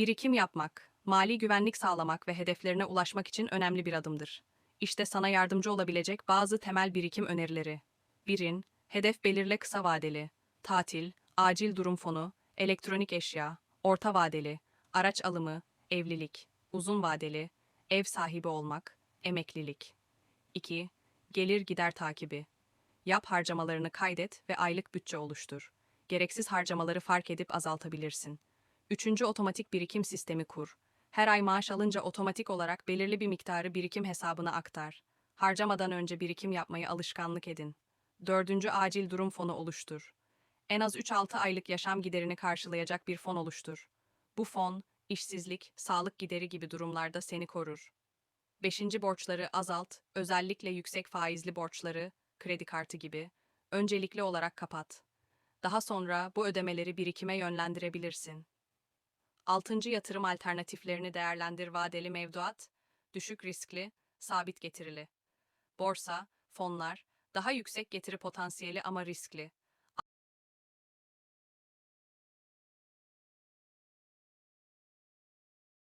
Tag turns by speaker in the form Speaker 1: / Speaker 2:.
Speaker 1: Birikim yapmak, mali güvenlik sağlamak ve hedeflerine ulaşmak için önemli bir adımdır. İşte sana yardımcı olabilecek bazı temel birikim önerileri. 1'in, hedef belirle kısa vadeli, tatil, acil durum fonu, elektronik eşya, orta vadeli, araç alımı, evlilik, uzun vadeli, ev sahibi olmak, emeklilik. 2. Gelir gider takibi. Yap harcamalarını kaydet ve aylık bütçe oluştur. Gereksiz harcamaları fark edip azaltabilirsin. Üçüncü otomatik birikim sistemi kur. Her ay maaş alınca otomatik olarak belirli bir miktarı birikim hesabına aktar. Harcamadan önce birikim yapmayı alışkanlık edin. Dördüncü acil durum fonu oluştur. En az 3-6 aylık yaşam giderini karşılayacak bir fon oluştur. Bu fon, işsizlik, sağlık gideri gibi durumlarda seni korur. Beşinci borçları azalt, özellikle yüksek faizli borçları, kredi kartı gibi, öncelikli olarak kapat. Daha sonra bu ödemeleri birikime yönlendirebilirsin. Altıncı yatırım alternatiflerini değerlendir vadeli mevduat, düşük riskli, sabit getirili. Borsa, fonlar, daha yüksek getiri potansiyeli ama riskli.